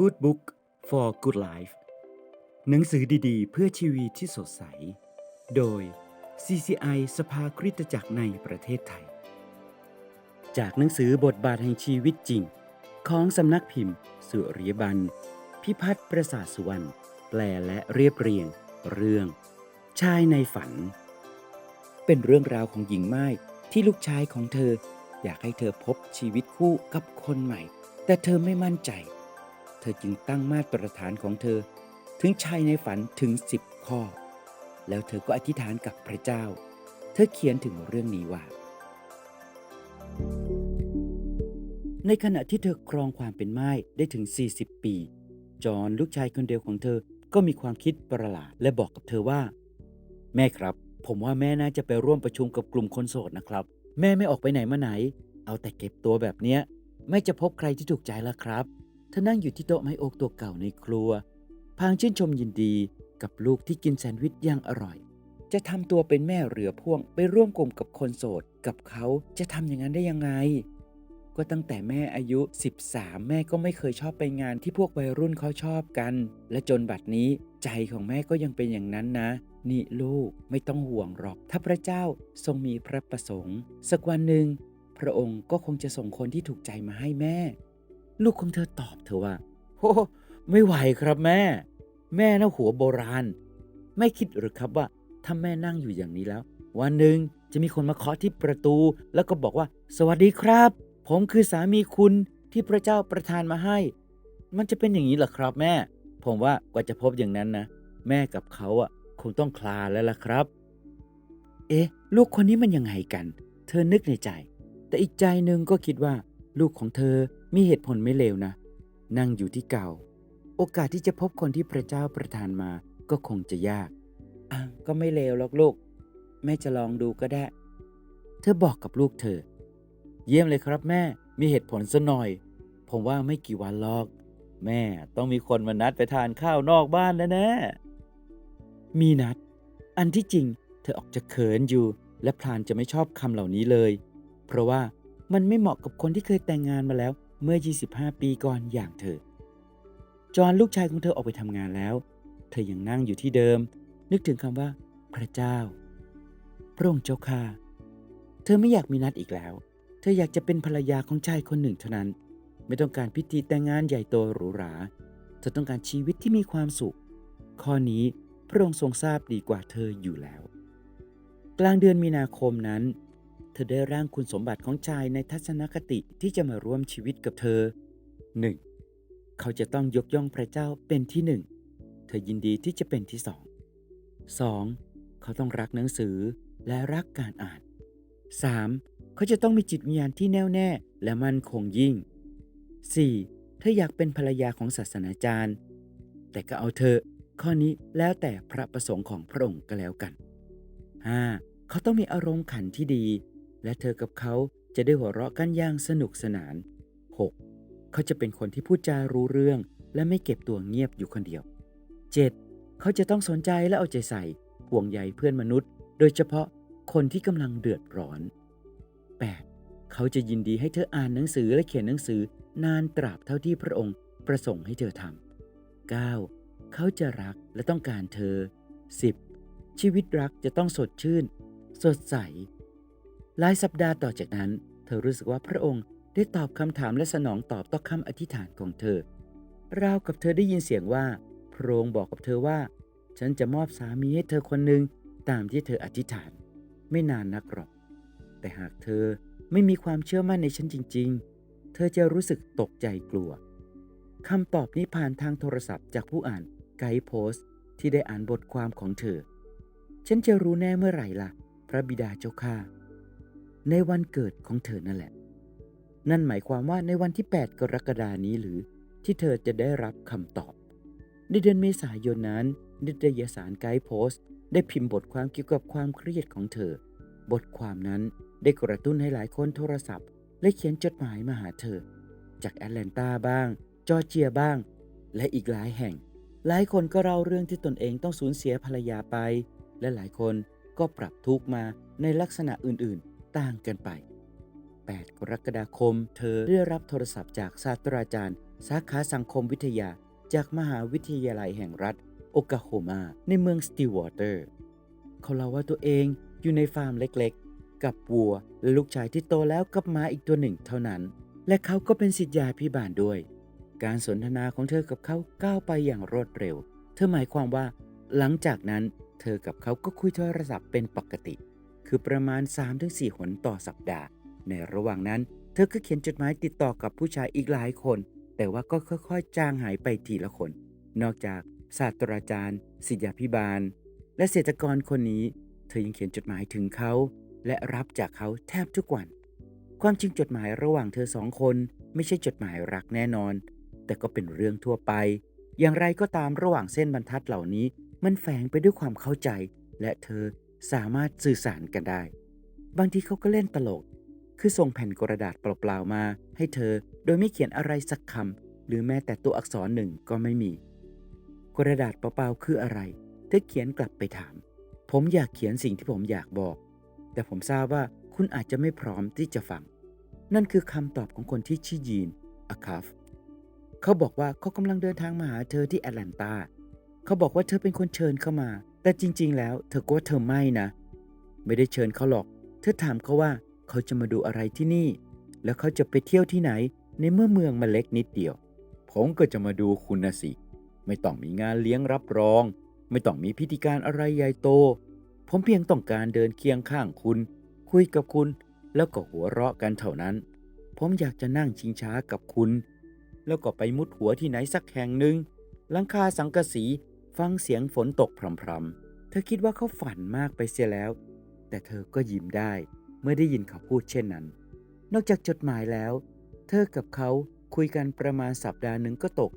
Good Book for Good Life หนังสือดีๆ เพื่อชีวิตที่สดใส โดย CCI สภาคริสตจักรในประเทศไทย จากหนังสือบทบาทแห่งชีวิตจริง ของสำนักพิมพ์ สุริยบัน พิพัฒน์ประสาทสุวรรณแปลและเรียบเรียง เรื่อง ชายในฝัน เป็นเรื่องราวของหญิงไม้ที่ลูกชายของเธอ อยากให้เธอพบชีวิตคู่กับคนใหม่ แต่เธอไม่มั่นใจ ธอจึงตั้งมาตรฐานของเธอ ถึงชายในฝันถึงสิบข้อ แล้วเธอก็อธิษฐานกับพระเจ้า เธอเขียนถึงเรื่องนี้ว่า ในขณะที่เธอครองความเป็นไม้ได้ถึง 40 ปี จอนลูกชายคนเดียวของเธอก็มีความคิดประหลาดและบอกกับเธอว่า แม่ครับ ผมว่าแม่น่าจะไปร่วมประชุมกับกลุ่มคนโสดนะครับ แม่ไม่ออกไปไหนมาไหน เอาแต่เก็บตัวแบบเนี้ย ไม่จะพบใครที่ถูกใจแล้วครับ เธอนั่งอยู่ที่โต๊ะไม้โอกตัวเก่าในครัว พางชื่นชมยินดีกับลูกที่กินแซนด์วิชอย่างอร่อย จะทำตัวเป็นแม่เรือพ่วงไปร่วมกลุ่มกับคนโสดกับเขาจะทำอย่างนั้นได้ยังไง ก็ตั้งแต่แม่อายุ 13 แม่ก็ไม่เคยชอบไปงานที่พวกวัยรุ่นเขาชอบกัน และจนบัดนี้ใจของแม่ก็ยังเป็นอย่างนั้นนะนี่ลูกไม่ต้องห่วงหรอก ถ้าพระเจ้าทรงมีพระประสงค์ สักวันหนึ่งพระองค์ก็คงจะส่งคนที่ถูกใจมาให้แม่ ลูกของเธอตอบเธอว่าโอ้ไม่ไหวครับแม่ แม่น่าหัวโบราณ ไม่คิดหรือครับว่าถ้าแม่นั่งอยู่อย่างนี้แล้ว วันหนึ่งจะมีคนมาเคาะที่ประตู แล้วก็บอกว่า สวัสดีครับ ผมคือสามีคุณที่พระเจ้าประทานมาให้ มันจะเป็นอย่างนี้หรอครับแม่ ผมว่ากว่าจะพบอย่างนั้นนะ แม่กับเขาอะคงต้องคลาแล้วล่ะครับ เอ๊ะ ลูกคนนี้มันยังไงกัน เธอนึกในใจ แต่อีกใจหนึ่งก็คิดว่า ลูกของเธอ มีเหตุผลไม่เลวนะ นั่งอยู่ที่เก่า โอกาสที่จะพบคนที่พระเจ้าประทานมาก็คงจะยากอะก็ไม่เลวหรอกลูก แม่จะลองดูก็ได้ เธอบอกกับลูกเธอ เยี่ยมเลยครับแม่ มีเหตุผลซะหน่อย ผมว่าไม่กี่วันหรอก แม่ต้องมีคนมานัดไปทานข้าวนอกบ้านแน่ๆมีนัด อันที่จริง เธอออกจะเขินอยู่ และพลานจะไม่ชอบคำเหล่านี้เลย เพราะว่ามันไม่เหมาะกับคนที่เคยแต่งงานมาแล้ว เมื่อ 25 ปีก่อนอย่างเธอ จอห์นลูกชายของเธอออกไปทำงานแล้ว เธอยังนั่งอยู่ที่เดิม นึกถึงคำว่า พระเจ้า พระองค์เจ้าข้าเธอไม่อยากมีนัดอีกแล้ว เธออยากจะเป็นภรรยาของชายคนหนึ่งเท่านั้น ไม่ต้องการพิธีแต่งงานใหญ่โตหรูหรา เธอต้องการชีวิตที่มีความสุข ข้อนี้พระองค์ทรงทราบดีกว่าเธออยู่แล้ว กลางเดือนมีนาคมนั้น เธอได้ร่างคุณสมบัติของชายในทัศนคติที่จะมาร่วมชีวิตกับเธอ 1. เขาจะต้องยกย่องพระเจ้าเป็นที่หนึ่ง เธอยินดีที่จะเป็นที่สอง 2. เขาต้องรักหนังสือและรักการอ่าน 3. เขาจะต้องมีจิตวิญญาณที่แน่วแน่และมั่นคงยิ่ง 4. เธออยากเป็นภรรยาของศาสนาจารย์ แต่ก็เอาเธอ ข้อนี้แล้วแต่พระประสงค์ของพระองค์ก็แล้วกัน 5. เขาต้องมีอารมณ์ขันที่ดี และเธอกับเขาจะได้หัวเราะกันอย่างสนุกสนาน 6. เขาจะเป็นคนที่พูดจารู้เรื่อง และไม่เก็บตัวเงียบอยู่คนเดียว 7. เขาจะต้องสนใจและเอาใจใส่ ห่วงใยเพื่อนมนุษย์ โดยเฉพาะคนที่กำลังเดือดร้อน 8. เขาจะยินดีให้เธออ่านหนังสือและเขียนหนังสือนานตราบเท่าที่พระองค์ประสงค์ให้เธอทำ 9. เขาจะรักและต้องการเธอ 10. ชีวิตรักจะต้องสดชื่น สดใส หลายสัปดาห์ต่อจากนั้น เธอรู้สึกว่าพระองค์ได้ตอบคำถามและสนองตอบต่อคำอธิษฐานของเธอ ราวกับเธอได้ยินเสียงว่า พระองค์บอกกับเธอว่า ฉันจะมอบสามีให้เธอคนหนึ่งตามที่เธออธิษฐาน ไม่นานนักหรอก แต่หากเธอไม่มีความเชื่อมั่นในฉันจริง ๆ เธอจะรู้สึกตกใจกลัวคำตอบนี้ผ่านทางโทรศัพท์จากผู้อ่านไกด์โพสต์ที่ได้อ่านบทความของเธอ ฉันจะรู้แน่เมื่อไหร่ล่ะ พระบิดาเจ้าข้า ในวันเกิดของเธอนั่นแหละ นั่นหมายความว่าในวันที่ 8 กรกฎานี้หรือที่เธอจะได้รับคำตอบ ในเดือนเมษายนนั้นนิตยสารไกด์โพสต์ ได้พิมพ์บทความเกี่ยวกับความเครียดของเธอ บทความนั้นได้กระตุ้นให้หลายคนโทรศัพท์ และเขียนจดหมายมาหาเธอ จากแอตแลนตาบ้าง จอร์เจียบ้าง และอีกหลายแห่ง หลายคนก็เล่าเรื่องที่ตนเองต้องสูญเสียภรรยาไป และหลายคนก็ปรับทุกข์มาในลักษณะอื่นๆ ต่างกันไป 8 กรกฎาคม เธอได้รับโทรศัพท์จากศาสตราจารย์ สาขาสังคมวิทยา จากมหาวิทยาลัยแห่งรัฐ โอกาโฮมา ในเมืองสติวอเตอร์ เขาเล่าว่าตัวเองอยู่ในฟาร์มเล็กๆ กับวัวและลูกชายที่โตแล้วกับม้าอีกตัวหนึ่งเท่านั้น และเขาก็เป็นสิทธยาพิบาลด้วย การสนทนาของเธอกับเขาก้าวไปอย่างรวดเร็ว เธอหมายความว่า หลังจากนั้นเธอกับเขาก็คุยโทรศัพท์เป็นปกติ คือประมาณ 3-4 หนต่อสัปดาห์ ในระหว่างนั้น เธอก็เขียนจดหมายติดต่อกับผู้ชายอีกหลายคน แต่ว่าก็ค่อยๆ จางหายไปทีละคน นอกจากศาสตราจารย์ศิทยาพิบาล และเศรษฐกรคนนี้ เธอยังเขียนจดหมายถึงเขา และรับจากเขาแทบทุกวัน ความจริงจดหมายระหว่างเธอสองคนไม่ใช่จดหมายรักแน่นอน แต่ก็เป็นเรื่องทั่วไป อย่างไรก็ตามระหว่างเส้นบรรทัดเหล่านี้ มันแฝงไปด้วยความเข้าใจ และเธอ สามารถสื่อสารกันได้ บางทีเขาก็เล่นตลก คือส่งแผ่นกระดาษเปล่าๆมา ให้เธอโดยไม่เขียนอะไรสักคำหรือแม้แต่ตัวอักษรหนึ่งก็ไม่มี กระดาษเปล่าๆคืออะไร เธอเขียนกลับไปถาม ผมอยากเขียนสิ่งที่ผมอยากบอก แต่ผมทราบว่าคุณอาจจะไม่พร้อมที่จะฟัง นั่นคือคำตอบของคนที่ชื่อยีนอาคาฟเขาบอกว่าเขากำลังเดินทางมาหาเธอที่แอตแลนตา เขาบอกว่าเธอเป็นคนเชิญเข้ามา แต่จริง ๆ แล้วเธอก็ว่าเธอไม่นะ ไม่ได้เชิญเขาหรอก เธอถามเขาว่าเขาจะมาดูอะไรที่นี่ แล้วเขาจะไปเที่ยวที่ไหน ในเมื่อเมืองมันเล็กนิดเดียว ผมก็จะมาดูคุณนะสิ ไม่ต้องมีงานเลี้ยงรับรอง ไม่ต้องมีพิธีการอะไรใหญ่โต ผมเพียงต้องการเดินเคียงข้างคุณ คุยกับคุณ แล้วก็หัวเราะกันเท่านั้น ผมอยากจะนั่งชิงช้ากับคุณ แล้วก็ไปมุดหัวที่ไหนสักแห่งหนึ่งหลังคาสังกะสี ฟังเสียงฝนตกพรำๆ เธอคิดว่าเขาฝันมากไปเสียแล้ว แต่เธอก็ยิ้มได้เมื่อได้ยินเขาพูดเช่นนั้น นอกจากจดหมายแล้ว เธอกับเขาคุยกันประมาณสัปดาห์หนึ่งก็ตก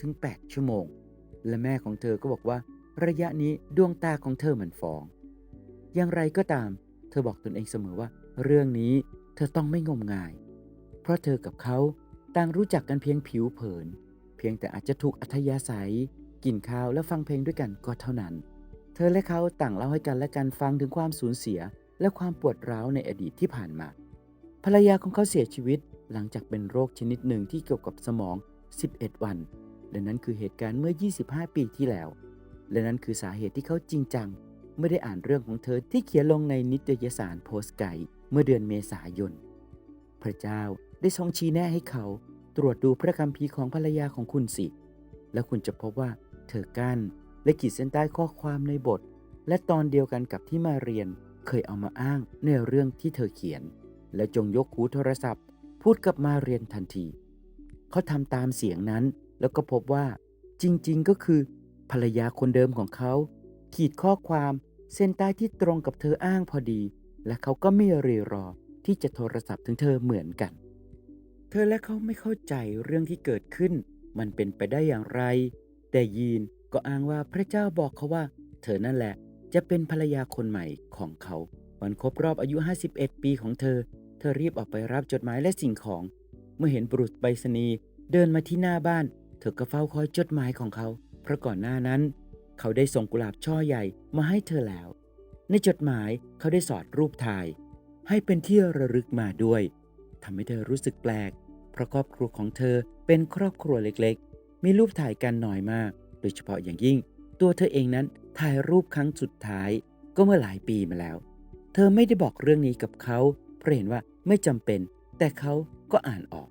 6-8 ชั่วโมง และแม่ของเธอก็บอกว่า ระยะนี้ดวงตาของเธอเหมือนฟอง อย่างไรก็ตาม เธอบอกตนเองเสมอว่า เรื่องนี้เธอต้องไม่งมงาย เพราะเธอกับเขาต่างรู้จักกันเพียงผิวเผิน เพียงแต่อาจจะถูกอัธยาศัย กินข้าวและฟังเพลงด้วยกันก็เท่านั้น เธอและเขาต่างเล่าให้กันและกันฟังถึงความสูญเสีย และความปวดร้าวในอดีตที่ผ่านมา ภรรยาของเขาเสียชีวิตหลังจากเป็นโรคชนิดหนึ่งที่เกี่ยวกับสมอง 11 วัน และนั่นคือเหตุการณ์เมื่อ 25 ปีที่แล้ว และนั่นคือสาเหตุที่เขาจริงจังไม่ได้อ่านเรื่องของเธอที่เขียนลงในนิตยสารโพสไกเมื่อเดือนเมษายน พระเจ้าได้ทรงชี้แนะให้เขา ตรวจดูพระคัมภีร์ของภรรยาของคุณสิ และคุณจะพบว่า เธอกั้นและขีดเส้นใต้ข้อความในบท และตอนเดียวกันกับที่มาเรียนเคยเอามาอ้างในเรื่องที่เธอเขียน และจงยกหูโทรศัพท์ พูดกับมาเรียนทันที เขาทำตามเสียงนั้นแล้วก็พบว่า จริงๆก็คือ ภรรยาคนเดิมของเขา ขีดข้อความเส้นใต้ที่ตรงกับเธออ้างพอดี และเขาก็ไม่รีรอที่จะโทรศัพท์ถึงเธอเหมือนกัน เธอและเขาไม่เข้าใจเรื่องที่เกิดขึ้น มันเป็นไปได้อย่างไร แต่ยีนก็อ้างว่าพระเจ้าบอกเขาว่า เธอนั่นแหละ จะเป็นภรรยาคนใหม่ของเขา วันครบรอบอายุ 51 ปีของเธอ เธอรีบออกไปรับจดหมายและสิ่งของ เมื่อเห็นบุรุษไปรษณีย์เดินมาที่หน้าบ้าน เธอก็เฝ้าคอยจดหมายของเขา เพราะก่อนหน้านั้น เขาได้ส่งกุหลาบช่อใหญ่มาให้เธอแล้ว ในจดหมายเขาได้สอดรูปถ่าย ให้เป็นที่ระลึกมาด้วยทำให้เธอรู้สึกแปลก เพราะครอบครัวของเธอเป็นครอบครัวเล็กๆ มีรูปถ่ายกันน้อยมาก โดยเฉพาะอย่างยิ่ง ตัวเธอเองนั้นถ่ายรูปครั้งสุดท้ายก็เมื่อหลายปีมาแล้ว เธอไม่ได้บอกเรื่องนี้กับเขาเพราะเห็นว่าไม่จำเป็น แต่เขาก็อ่านออก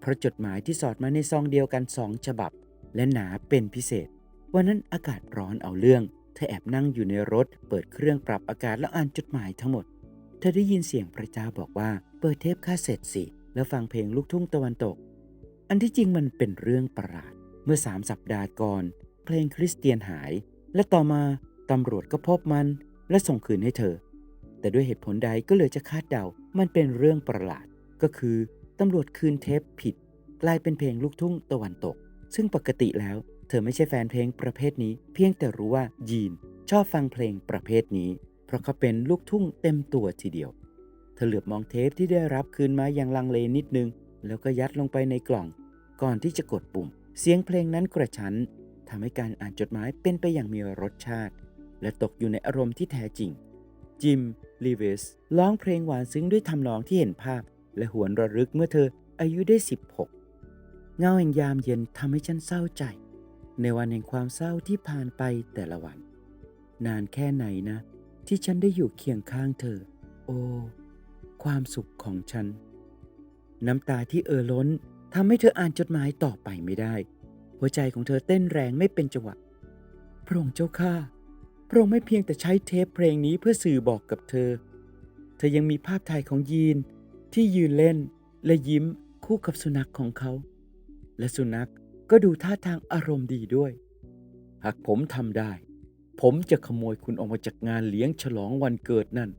เพราะจดหมายที่สอดมาในซองเดียวกันสองฉบับ และหนาเป็นพิเศษ วันนั้นอากาศร้อนเอาเรื่อง เธอแอบนั่งอยู่ในรถ เปิดเครื่องปรับอากาศแล้วอ่านจดหมายทั้งหมด เธอได้ยินเสียงพระเจ้าบอกว่า เปิดเทปคาสเซ็ตสิแล้วฟังเพลงลูกทุ่งตะวันตก อันที่จริงมันเป็นเรื่องประหลาด เมื่อสามสัปดาห์ก่อน เพลงคริสเตียนหาย และต่อมาตำรวจก็พบมันและส่งคืนให้เธอ แต่ด้วยเหตุผลใดก็เลยจะคาดเดา มันเป็นเรื่องประหลาด ก็คือตำรวจคืนเทปผิด กลายเป็นเพลงลูกทุ่งตะวันตก ซึ่งปกติแล้ว เธอไม่ใช่แฟนเพลงประเภทนี้ เพียงแต่รู้ว่ายีนชอบฟังเพลงประเภทนี้ เพราะเขาเป็นลูกทุ่งเต็มตัวทีเดียว เธอเหลือบมองเทปที่ได้รับคืนมาอย่างลังเลนิดนึง แล้วก็ยัดลงไปในกล่อง ก่อนที่จะกดปุ่ม เสียงเพลงนั้นกระชั้นทำให้การอ่านจดหมายเป็นไปอย่างมีรสชาติ และตกอยู่ในอารมณ์ที่แท้จริง จิม ลีเวสร้องเพลงหวานซึ้งด้วยทำนองที่เห็นภาพ และหวนระลึกเมื่อเธออายุได้ 16 เงาแห่งยามเย็นทำให้ฉันเศร้าใจ ในวันแห่งความเศร้าที่ผ่านไปแต่ละวัน นานแค่ไหนนะ ที่ฉันได้อยู่เคียงข้างเธอ โอ้ ความสุขของฉัน น้ำตาที่เอ่อล้น ทำให้เธออ่านจดหมายต่อไปไม่ได้ หัวใจของเธอเต้นแรงไม่เป็นจังหวะ พระองค์เจ้าข้าพระองค์ไม่เพียงแต่ใช้เทปเพลงนี้เพื่อสื่อบอกกับเธอ เธอยังมีภาพถ่ายของยีนที่ยืนเล่นและยิ้มคู่กับสุนัขของเขา และสุนัขก็ดูท่าทางอารมณ์ดีด้วย หากผมทำได้ ผมจะขโมยคุณออกมาจากงานเลี้ยงฉลองวันเกิดนั่น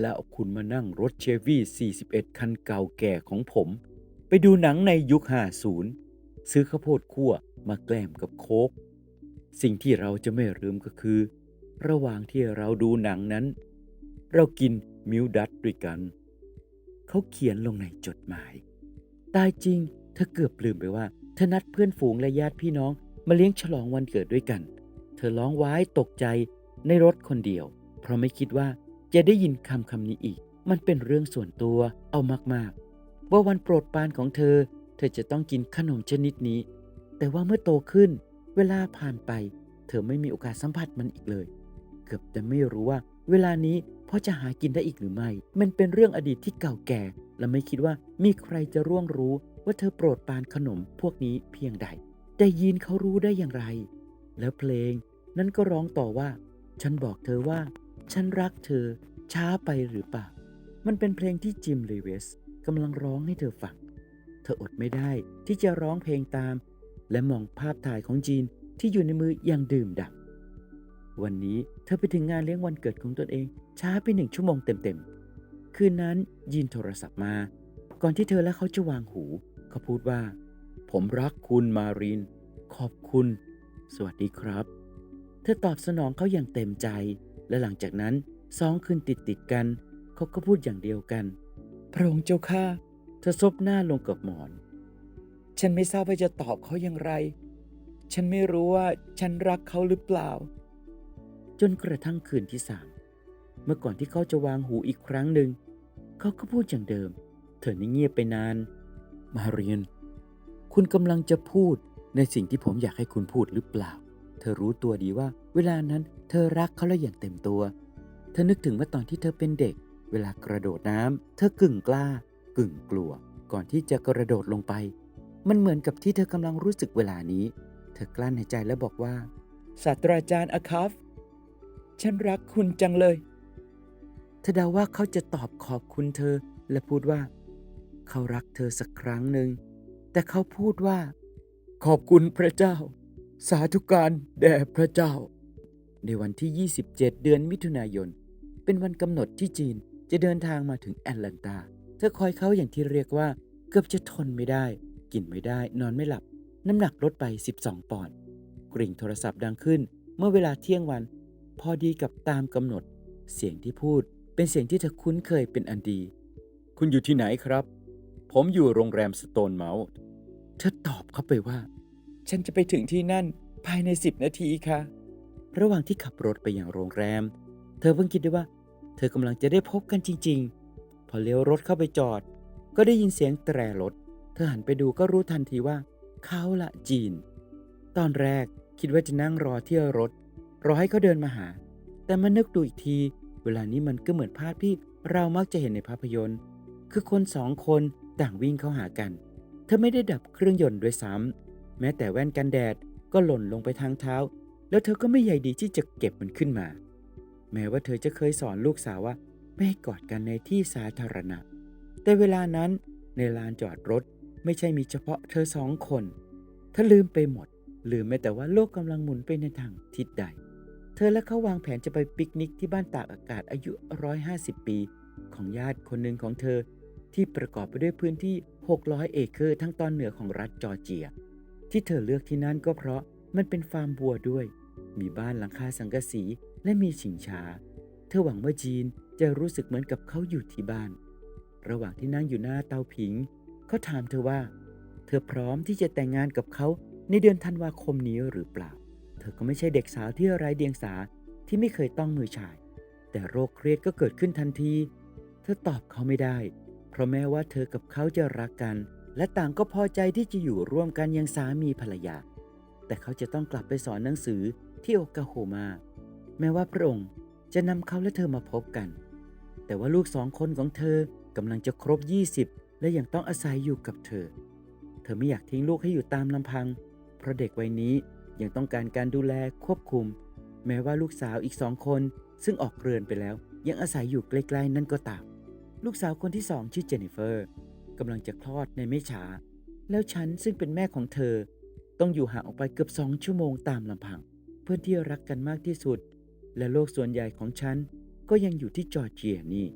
แล้วเอาคุณมานั่งรถเชฟวี่ 41 คันเก่าแก่ของผม ไปดูหนังในยุค 50 ซื้อข้าวโพดคั่วมาแกล้มกับโคกสิ่งที่เราจะไม่ลืมก็คือ ระหว่างที่เราดูหนังนั้น เรากินมิลดัตด้วยกัน เขาเขียนลงในจดหมาย ตายจริงเธอเกือบลืมไปว่าเธอนัดเพื่อนฝูงและญาติพี่น้องมาเลี้ยงฉลองวันเกิดด้วยกัน เธอร้องว้ายตกใจในรถคนเดียว เพราะไม่คิดว่าจะได้ยินคำคำนี้อีก มันเป็นเรื่องส่วนตัวเอามากๆ ว่าวันโปรดปรานของเธอ เธอจะต้องกินขนมชนิดนี้ แต่ว่าเมื่อโตขึ้น เวลาผ่านไป เธอไม่มีโอกาสสัมผัสมันอีกเลย เกือบจะไม่รู้ว่า เวลานี้พ่อจะหากินได้อีกหรือไม่ มันเป็นเรื่องอดีตที่เก่าแก่ และไม่คิดว่ามีใครจะร่วงรู้ว่าเธอโปรดปรานขนมพวกนี้เพียงใด แต่ยีนเขารู้ได้อย่างไร แล้วเพลงนั้นก็ร้องต่อว่า ฉันบอกเธอว่า ฉันรักเธอช้าไปหรือเปล่า มันเป็นเพลงที่จิมเลเวส กำลังร้องให้เธอฟัง เธออดไม่ได้ที่จะร้องเพลงตาม และมองภาพถ่ายของจีนที่อยู่ในมืออย่างดื่มด่ำวันนี้เธอไปถึงงานเลี้ยงวันเกิดของตนเอง ช้าไปหนึ่งชั่วโมงเต็มๆ คืนนั้นยีนโทรศัพท์มา ก่อนที่เธอและเขาจะวางหู เขาพูดว่า ผมรักคุณมาริน ขอบคุณ สวัสดีครับ เธอตอบสนองเขาอย่างเต็มใจ และหลังจากนั้นสองคืนติดติดกัน เขาก็พูดอย่างเดียวกัน พระองค์เจ้าข้าเธอซบหน้าลงกับหมอน ฉันไม่ทราบว่าจะตอบเขาอย่างไร ฉันไม่รู้ว่าฉันรักเขาหรือเปล่า จนกระทั่งคืนที่สามเมื่อก่อนที่เขาจะวางหูอีกครั้งหนึ่ง เขาก็พูดอย่างเดิม เธอนี่งเงียบไปนาน มาเรียน คุณกำลังจะพูดในสิ่งที่ผมอยากให้คุณพูดหรือเปล่า เธอรู้ตัวดีว่า เวลานั้นเธอรักเขาแล้วอย่างเต็มตัว เธอนึกถึงว่าตอนที่เธอเป็นเด็ก เวลากระโดดน้ำเธอกึ่งกล้ากึ่งกลัว ก่อนที่จะกระโดดลงไป มันเหมือนกับที่เธอกำลังรู้สึกเวลานี้ เธอกลั้นหายใจแล้วบอกว่าศาสตราจารย์อาคัฟฉันรักคุณจังเลย เธอเดาว่าเขาจะตอบขอบคุณเธอและพูดว่า เขารักเธอสักครั้งหนึ่ง แต่เขาพูดว่า ขอบคุณพระเจ้า สาธุการแด่พระเจ้า ในวันที่ 27 เดือนมิถุนายน เป็นวันกำหนดที่จีน จะเดินทางมาถึงแอตแลนตา เธอคอยเขาอย่างที่เรียกว่า เกือบจะทนไม่ได้ กินไม่ได้ นอนไม่หลับ น้ำหนักลดไป 12 ปอนด์ กริ่งโทรศัพท์ดังขึ้น เมื่อเวลาเที่ยงวัน พอดีกับตามกำหนด เสียงที่พูดเป็นเสียงที่เธอคุ้นเคยเป็นอันดี คุณอยู่ที่ไหนครับ ผมอยู่โรงแรมสโตนเมาส์เธอตอบเข้าไปว่า ฉันจะไปถึงที่นั่นภายใน 10 นาทีค่ะ ระหว่างที่ขับรถไปยังโรงแรม เธอเพิ่งคิดได้ว่าเธอกำลังจะได้พบกันจริง ๆ พอเลี้ยวรถเข้าไปจอด ก็ได้ยินเสียงแตรรถ เธอหันไปดูก็รู้ทันทีว่า เขาละจีน ตอนแรกคิดว่าจะนั่งรอที่รถ รอให้เขาเดินมาหา แต่มานึกดูอีกที เวลานี้มันก็เหมือนภาพที่เรามักจะเห็นในภาพยนตร์ คือคนสองคนต่างวิ่งเข้าหากัน เธอไม่ได้ดับเครื่องยนต์ด้วยซ้ำแม้แต่แว่นกันแดดก็หล่นลงไปทางเท้า แล้วเธอก็ไม่ใยดีที่จะเก็บมันขึ้นมา แม้ว่าเธอจะเคยสอนลูกสาวว่าไม่ให้กอดกันในที่สาธารณะ แต่เวลานั้นในลานจอดรถไม่ใช่มีเฉพาะเธอสองคนเธอลืมไปหมด ลืมแม้แต่ว่าโลกกำลังหมุนไปในทางทิศใด เธอและเขาวางแผนจะไปปิกนิกที่บ้านตากอากาศอายุ 150 ปี ของญาติคนหนึ่งของเธอ ที่ประกอบไปด้วยพื้นที่ 600 เอเคอร์ทั้งตอนเหนือของรัฐจอร์เจีย ที่เธอเลือกที่นั่นก็เพราะมันเป็นฟาร์มบัวด้วย มีบ้านหลังคาสังกะสี และมีชิงช้า เธอหวังว่าจีนจะรู้สึกเหมือนกับเขาอยู่ที่บ้าน ระหว่างที่นั่งอยู่หน้าเตาผิง เขาถามเธอว่า เธอพร้อมที่จะแต่งงานกับเขาในเดือนธันวาคมนี้หรือเปล่า เธอก็ไม่ใช่เด็กสาวที่ไร้เดียงสาที่ไม่เคยต้องมือชาย แต่โรคเครียดก็เกิดขึ้นทันที เธอตอบเขาไม่ได้ เพราะแม้ว่าเธอกับเขาจะรักกัน และต่างก็พอใจที่จะอยู่ร่วมกันอยังสามีภรรยา แต่เขาจะต้องกลับไปสอนหนังสือที่โอกาโฮมา แม้ว่าพระองค์จะนำเขาและเธอมาพบกัน แต่ว่าลูกสองคนของเธอกำลังจะครบ 20 และยังต้องอาศัยอยู่กับเธอ เธอไม่อยากทิ้งลูกให้อยู่ตามลำพัง เพราะเด็กวัยนี้ยังต้องการการดูแลควบคุม แม้ว่าลูกสาวอีกสองคน ซึ่งออกเรือนไปแล้ว ยังอาศัยอยู่ใกล้ๆนั่นก็ตามลูกสาวคนที่สองชื่อเจนนิเฟอร์กำลังจะคลอดในไม่ช้า แล้วฉันซึ่งเป็นแม่ของเธอ ต้องอยู่ห่างออกไปเกือบสองชั่วโมงตามลำพัง เพื่อนที่รักกันมากที่สุด และโลกส่วนใหญ่ของฉันก็ยังอยู่ที่จอร์เจียนี่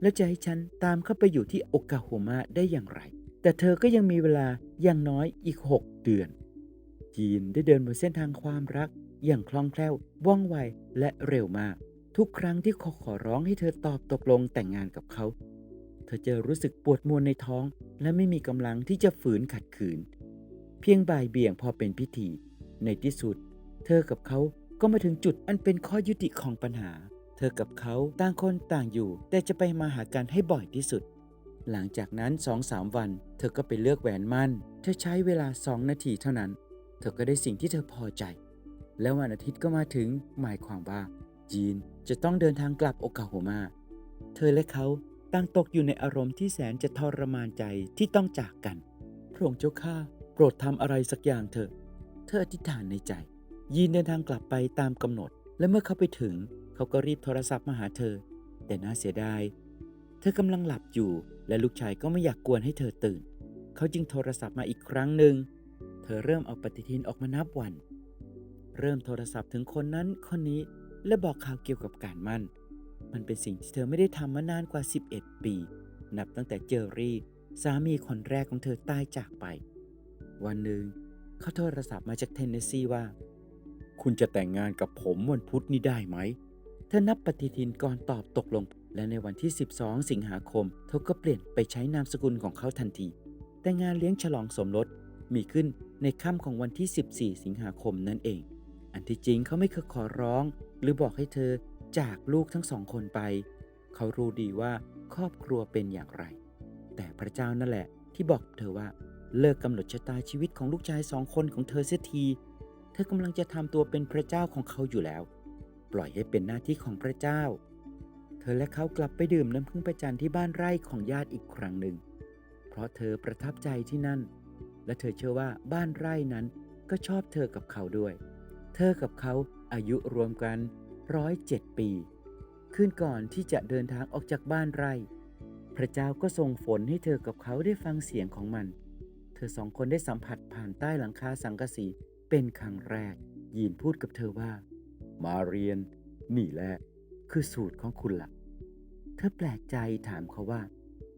แล้วจะให้ฉันตามเข้าไปอยู่ที่โอกาโฮมาได้อย่างไร แต่เธอก็ยังมีเวลาอย่างน้อยอีก 6 เดือน จีนได้เดินบนเส้นทางความรัก อย่างคล่องแคล่วว่องไวและเร็วมาก ทุกครั้งที่ขาขอร้องให้เธอตอบตกลงแต่งงานกับเขา เธอจะรู้สึกปวดมวลในท้อง และไม่มีกำลังที่จะฝืนขัดขืน เพียงบ่ายเบี่ยงพอเป็นพิธี ในที่สุด เธอกับเขา ก็มาถึงจุดอันเป็นข้อยุติของปัญหา เธอกับเขาต่างคนต่างอยู่ แต่จะไปมาหากันให้บ่อยที่สุด หลังจากนั้นสองสามวัน เธอก็ไปเลือกแหวนมั่น เธอใช้เวลาสองนาทีเท่านั้น เธอก็ได้สิ่งที่เธอพอใจ แล้ววันอาทิตย์ก็มาถึงหมายความว่า จีนจะต้องเดินทางกลับโอกาโฮมา เธอและเขาต่างตกอยู่ในอารมณ์ที่แสนจะทรมานใจที่ต้องจากกัน พระองค์เจ้าข้าโปรดทำอะไรสักอย่างเถอะ เธออธิษฐานในใจ ยีนเดินทางกลับไปตามกำหนด และเมื่อเขาไปถึง เขาก็รีบโทรศัพท์มาหาเธอ แต่น่าเสียดาย เธอกำลังหลับอยู่ และลูกชายก็ไม่อยากกวนให้เธอตื่น เขาจึงโทรศัพท์มาอีกครั้งหนึ่ง เธอเริ่มเอาปฏิทินออกมานับวัน เริ่มโทรศัพท์ถึงคนนั้นคนนี้และบอกข่าวเกี่ยวกับการมั่น มันเป็นสิ่งที่เธอไม่ได้ทำมานานกว่า 11 ปี นับตั้งแต่เจอรี่ สามีคนแรกของเธอตายจากไป วันหนึ่งเขาโทรศัพท์มาจากเทนเนสซีว่า คุณจะแต่งงานกับผมวันพุธนี้ได้ไหมเธอนับปฏิทินก่อนตอบตกลง และในวันที่ 12 สิงหาคม เธอก็เปลี่ยนไปใช้นามสกุลของเขาทันที แต่งานเลี้ยงฉลองสมรสมีขึ้นในค่ำของวันที่ 14 สิงหาคมนั่นเอง อันที่จริงเขาไม่เคยขอร้อง หรือบอกให้เธอจากลูกทั้งสองคนไป เขารู้ดีว่าครอบครัวเป็นอย่างไร แต่พระเจ้านั่นแหละที่บอกเธอว่าเลิกกำหนดชะตาชีวิตของลูกชายสองคนของเธอเสียที ธอกำลังจะทำตัวเป็นพระเจ้าของเขาอยู่แล้ว ปล่อยให้เป็นหน้าที่ของพระเจ้า เธอและเขากลับไปดื่มน้ำพึ่งประจันที่บ้านไร่ของญาติอีกครั้งหนึ่ง เพราะเธอประทับใจที่นั่น และเธอเชื่อว่าบ้านไร่นั้นก็ชอบเธอกับเขาด้วย เธอกับเขาอายุรวมกันร้อยเจ็ดปีคืนก่อนที่จะเดินทางออกจากบ้านไร่ พระเจ้าก็ทรงฝนให้เธอกับเขาได้ฟังเสียงของมัน เธอสองคนได้สัมผัสผ่านใต้หลังคาสังกะสี เป็นครั้งแรกยีนพูดกับเธอว่า มาเรียน นี่แหละ คือสูตรของคุณละ่ะ เธอแปลกใจถามเขาว่า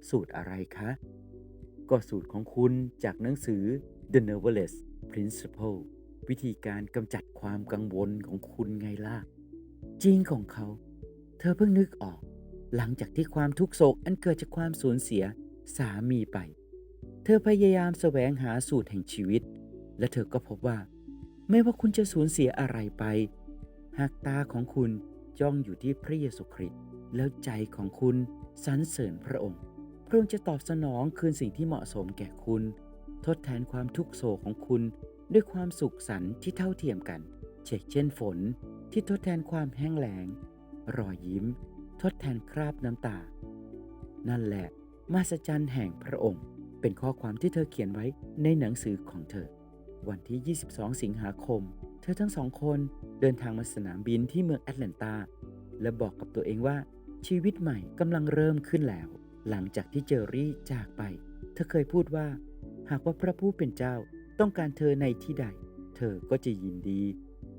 สูตรอะไรคะ ก็สูตรของคุณจากหนังสือ The Nerveless Principle วิธีการกำจัดความกังวลของคุณไงล่ะ จริงของเขา เธอเพิ่งนึกออก หลังจากที่ความทุกโศกอันเกิดจากความสูญเสียสามีไป เธอพยายามแสวงหาสูตรแห่งชีวิต และเธอก็พบว่า ไม่ว่าคุณจะสูญเสียอะไรไป หากตาของคุณจ้องอยู่ที่พระเยซูคริสต์แล้วใจของคุณสรรเสริญพระองค์ พระองค์จะตอบสนองคืนสิ่งที่เหมาะสมแก่คุณ ทดแทนความทุกโศกของคุณ ด้วยความสุขสันต์ที่เท่าเทียมกัน เช่นเช่นฝนที่ทดแทนความแห้งแล้ง รอยยิ้ม ทดแทนคราบน้ำตา นั่นแหละมาสจันแห่งพระองค์ เป็นข้อความที่เธอเขียนไว้ในหนังสือของเธอ วันที่ 22 สิงหาคม เธอทั้งสองคนเดินทางมาสนามบินที่เมืองแอตแลนตา และบอกกับตัวเองว่าชีวิตใหม่กำลังเริ่มขึ้นแล้ว หลังจากที่เจอรี่จากไป เธอเคยพูดว่า หากว่าพระผู้เป็นเจ้าต้องการเธอในที่ใด เธอก็จะยินดี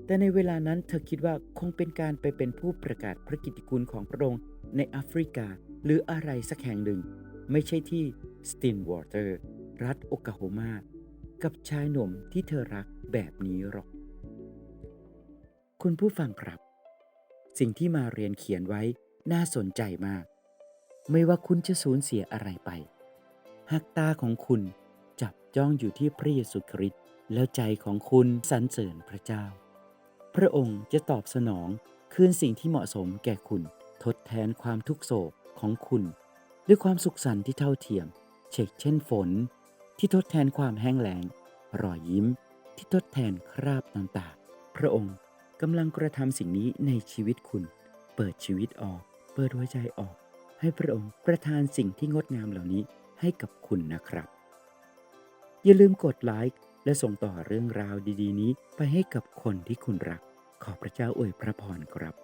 แต่ในเวลานั้นเธอคิดว่าคงเป็นการไปเป็นผู้ประกาศพระกิตติคุณของพระองค์ในแอฟริกา หรืออะไรสักแห่งหนึ่ง ไม่ใช่ที่สตินวอเตอร์ รัฐโอกาโฮมา กับชายหนุ่มที่เธอรักแบบนี้หรอก คุณผู้ฟังครับ สิ่งที่มาเรียนเขียนไว้น่าสนใจมาก ไม่ว่าคุณจะสูญเสียอะไรไป หากตาของคุณจับจ้องอยู่ที่พระเยซูคริสต์แล้วใจของคุณสรรเสริญพระเจ้า พระองค์จะตอบสนองคืนสิ่งที่เหมาะสมแก่คุณทดแทนความทุกโศกของคุณ ด้วยความสุขสันต์ที่เท่าเทียม เช่นเช่นฝน ที่ทดแทนความแห้งแล้ง รอยยิ้มที่ทดแทนคราบน้ำตา พระองค์กำลังกระทำสิ่งนี้ในชีวิตคุณ เปิดชีวิตออก เปิดหัวใจออก ให้พระองค์ประทานสิ่งที่งดงามเหล่านี้ให้กับคุณนะครับ อย่าลืมกดไลค์และส่งต่อเรื่องราวดี ๆ นี้ไปให้กับคนที่คุณรัก ขอพระเจ้าอวยพระพรครับ